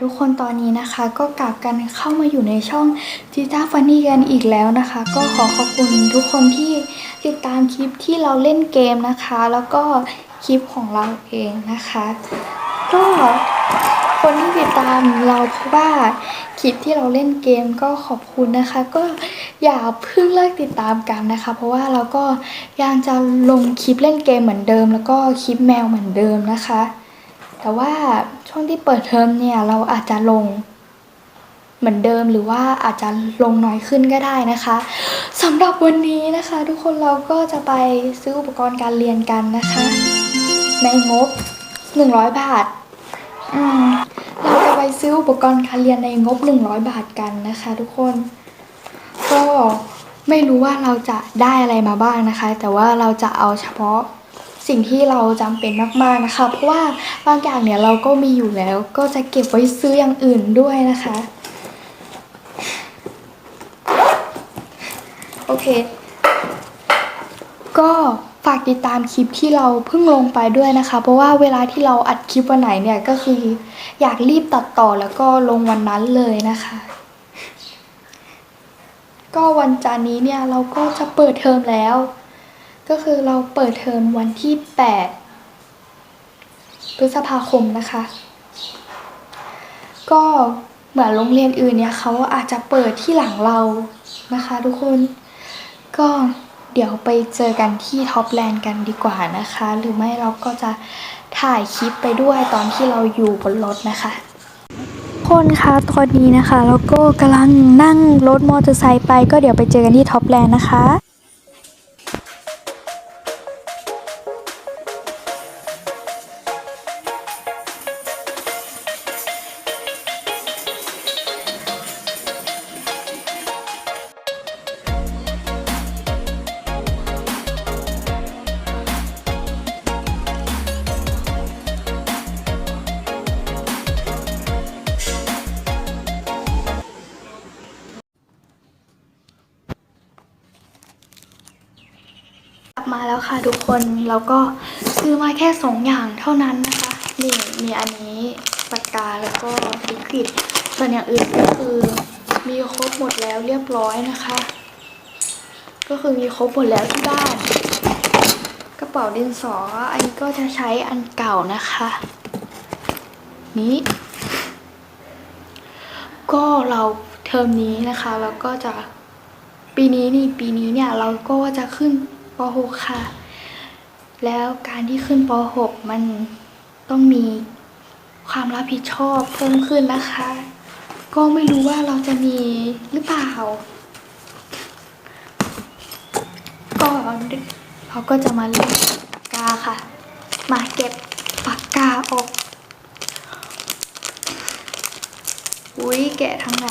ทุกคนตอนนี้นะคะ ก็กลับกันเข้ามาอยู่ในช่องจีจ้าฟันนี่กันอีกแล้วนะคะ ก็ขอขอบคุณทุกคนที่ติดตามคลิปที่เราเล่นเกมนะคะ แล้วก็คลิปของเราเองนะคะ ก็คนที่ติดตามเราเพราะว่าคลิปที่เราเล่นเกมก็ขอบคุณนะคะ ก็อย่าเพิ่งเลิกติดตามกันนะคะ เพราะว่าเราก็ยังจะลงคลิปเล่นเกมเหมือนเดิม แล้วก็คลิปแมวเหมือนเดิมนะคะ แต่ว่าช่วงที่เปิดเทอมเนี่ยเราอาจจะลง เหมือนเดิมหรือว่าอาจจะลงน้อยขึ้นก็ได้นะคะสำหรับวันนี้นะคะ ทุกคนเราก็จะไปซื้ออุปกรณ์การเรียนกันนะคะ ในงบ 100 บาทอืมเราจะไปซื้ออุปกรณ์การเรียนในงบ 100 บาทกันนะคะ ทุกคน ก็ไม่รู้ว่าเราจะได้อะไรมาบ้างนะคะ แต่ว่าเราจะเอาเฉพาะ สิ่งที่เราจำเป็นมากๆนะคะ เพราะว่าบางอย่างเนี่ยเราก็มีอยู่แล้ว ก็จะเก็บไว้ซื้ออย่างอื่นด้วยนะคะ โอเค ก็ฝากติดตามคลิปที่เราเพิ่งลงไปด้วยนะคะ เพราะว่าเวลาที่เราอัดคลิปวันไหนเนี่ยก็คืออยากรีบตัดต่อแล้วก็ลงวันนั้นเลยนะคะ ก็วันจันนี้เนี่ยเราก็จะเปิดเทอมแล้ว ก็คือเราเปิดเทอมวันที่ 8 พฤษภาคมนะคะ ก็เหมือนโรงเรียนอื่นเนี่ยเขาอาจจะเปิดที่หลังเรานะคะทุกคน ก็เดี๋ยวไปเจอกันที่ท็อปแลนด์กันดีกว่านะคะ หรือไม่เราก็จะถ่ายคลิปไปด้วยตอนที่เราอยู่บนรถนะคะ คนคะตอนนี้นะคะ แล้วก็กำลังนั่งรถมอเตอร์ไซค์ไป ก็เดี๋ยวไปเจอกันที่ท็อปแลนด์นะคะ มาแล้วค่ะทุกคนแล้วก็ซื้อมาแค่สองอย่างเท่านั้นนะคะนี่มีอันนี้ปากกาแล้วก็ลิควิดส่วนอย่างอื่นก็คือมีครบหมดแล้วเรียบร้อยนะคะ ก็คือมีครบหมดแล้วที่บ้าน กระเป๋าดินสออันนี้ก็จะใช้อันเก่านะคะ นี้ก็เราเทอมนี้นะคะแล้วก็จะปีนี้นี่ปีนี้เนี่ยเราก็จะขึ้น ป .6 ค่ะ แล้วการที่ขึ้นป .6 มันต้องมีความรับผิดชอบเพิ่มขึ้นนะคะ ก็ไม่รู้ว่าเราจะมีหรือเปล่า ก็เราก็จะมาเล่นปากกาค่ะ มาเก็บปากกาออก อุ้ยแกะทางไหน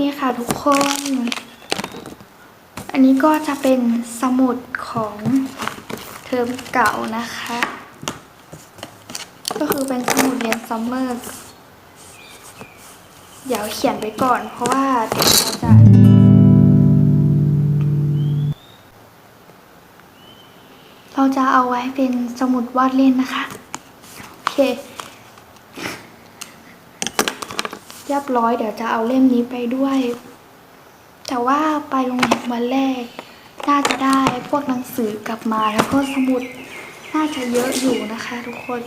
นี่ค่ะทุกคน อันนี้ก็จะเป็นสมุดของเทอมเก่านะคะ ก็คือเป็นสมุดเรียนซัมเมอร์เดี๋ยวเขียนไว้ก่อนเพราะว่าเดี๋ยวเราจะเราจะเอาไว้เป็นสมุดวาดเล่นนะคะ โอเค เรียบร้อยเดี๋ยวจะเอาเล่มนี้ไปด้วย แต่ว่าไปโรงเรียนวันแรก น่าจะได้พวกหนังสือกลับมาแล้วก็สมุด น่าจะเยอะอยู่นะคะ ทุกคน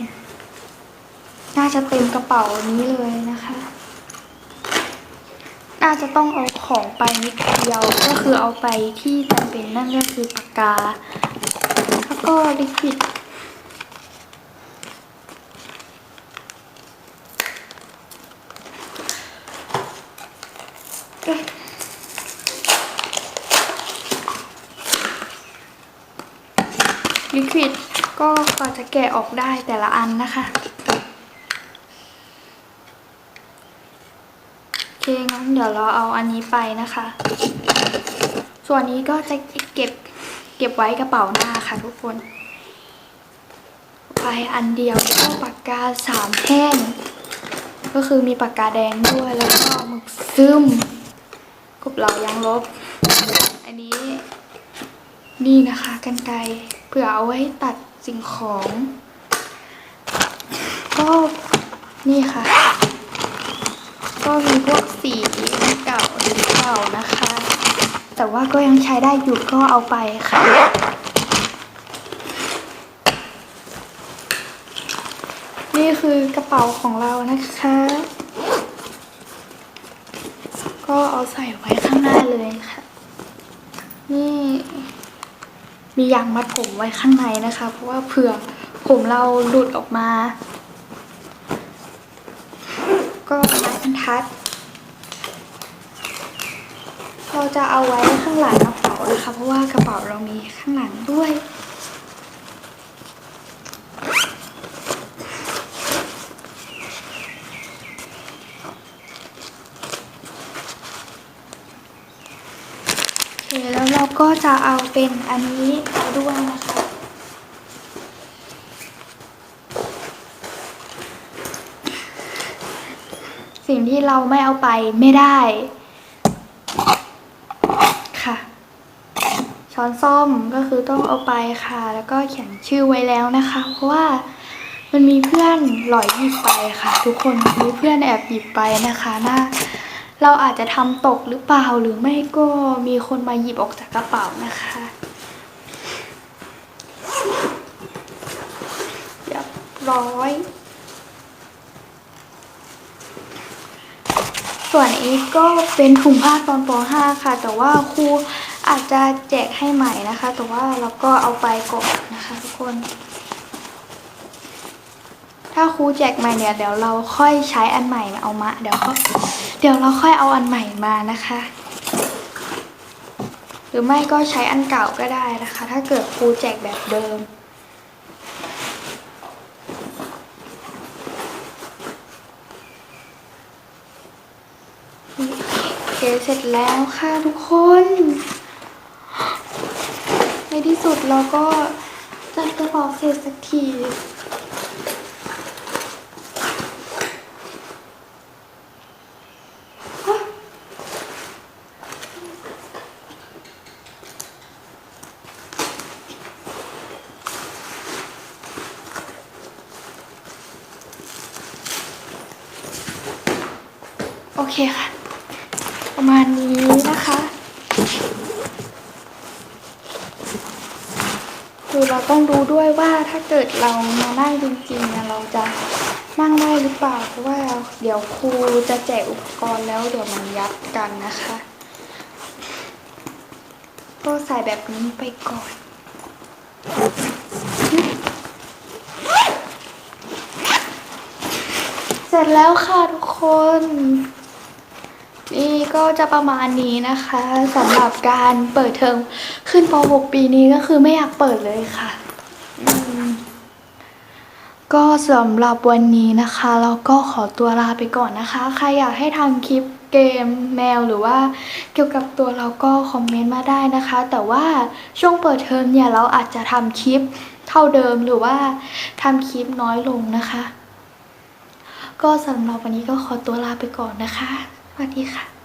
น่าจะเต็มกระเป๋านี้เลยนะคะ น่าจะต้องเอาของไปนิดเดียวก็คือเอาไปที่จำเป็นนั่นก็คือปากกา แล้วก็ลิควิด ลิควิดก็กว่า จะแกะออกได้แต่ละอันนะคะโอเคงั้นเดี๋ยวเราเอาอันนี้ไปนะคะ ส่วนนี้ก็จะเก็บเก็บไว้กระเป๋าหน้าค่ะทุกคนไปอันเดียวแล้วก็ปากกาสามแท่งก็คือมีปากกาแดงด้วยแล้วก็หมึกซึมกบเหลายังลบ อันนี้นี่นะคะกันไกเผื่อเอาไว้ตัด สิ่งของ ก็นี่ค่ะ ก็มีพวกสีเก่าหรือเก่านะคะ แต่ว่าก็ยังใช้ได้อยู่ก็เอาไปค่ะนี่คือกระเป๋าของเรานะคะ ก็เอาใส่ไว้ข้างหน้าเลยค่ะ นี่ มียางมัดผมไว้ข้างในนะคะ เพราะว่าเผื่อผมเราหลุดออกมา ก็ไม้บรรทัดเราจะเอาไว้ข้างหลังกระเป๋านะคะ เพราะว่ากระเป๋าเรามีข้างหลังด้วย คแล้วเราก็จะเอาเป็นอันนี้ไปด้วยนะคะสิ่งที่เราไม่เอาไปไม่ได้ ค่ะ ช้อนส้อมก็คือต้องเอาไปค่ะ แล้วก็เขียนชื่อไว้แล้วนะคะ เพราะว่ามันมีเพื่อนหลอยหยิบไปค่ะ ทุกคนมีเพื่อนแอบหยิบไปนะคะน่า เราอาจจะทำตกหรือเปล่าหรือไม่ก็มีคนมาหยิบออกจากกระเป๋านะคะ เรียบร้อย ส่วนอีกก็เป็นถุงผ้าตอนป .5 ค่ะ แต่ว่าครูอาจจะแจกให้ใหม่นะคะ แต่ว่าเราก็เอาไปก่อนนะคะทุกคน ถ้าครูแจกใหม่เนี่ยเดี๋ยวเราค่อยใช้อันใหม่เอามาเดี๋ยวเขา เดี๋ยวเราค่อยเอาอันใหม่มานะคะ หรือไม่ก็ใช้อันเก่าก็ได้นะคะ ถ้าเกิดครูแจกแบบเดิม โอเคเสร็จแล้วค่ะทุกคน ในที่สุดเราก็จัดกระเป๋าเสร็จสักที โอเคค่ะ ประมาณนี้นะคะ คือเราต้องดูด้วยว่าถ้าเกิดเรามานั่งจริงๆเนี่ยเราจะนั่งได้หรือเปล่า เพราะว่าเดี๋ยวครูจะแจกอุปกรณ์แล้วเดี๋ยวมันยัดกันนะคะ ก็ใส่แบบนี้ไปก่อนเสร็จแล้วค่ะทุกคน นี่ก็จะประมาณนี้นะคะสำหรับการเปิดเทอมขึ้นป .6 ปีนี้ก็คือไม่อยากเปิดเลยค่ะก็สำหรับวันนี้นะคะเราก็ขอตัวลาไปก่อนนะคะ ใครอยากให้ทำคลิปเกมแมวหรือว่าเกี่ยวกับตัวเราก็คอมเมนต์มาได้นะคะ แต่ว่าช่วงเปิดเทอมเนี่ยเราอาจจะทำคลิปเท่าเดิมหรือว่าทำคลิปน้อยลงนะคะ ก็สำหรับวันนี้ก็ขอตัวลาไปก่อนนะคะ วัสดีค่ะ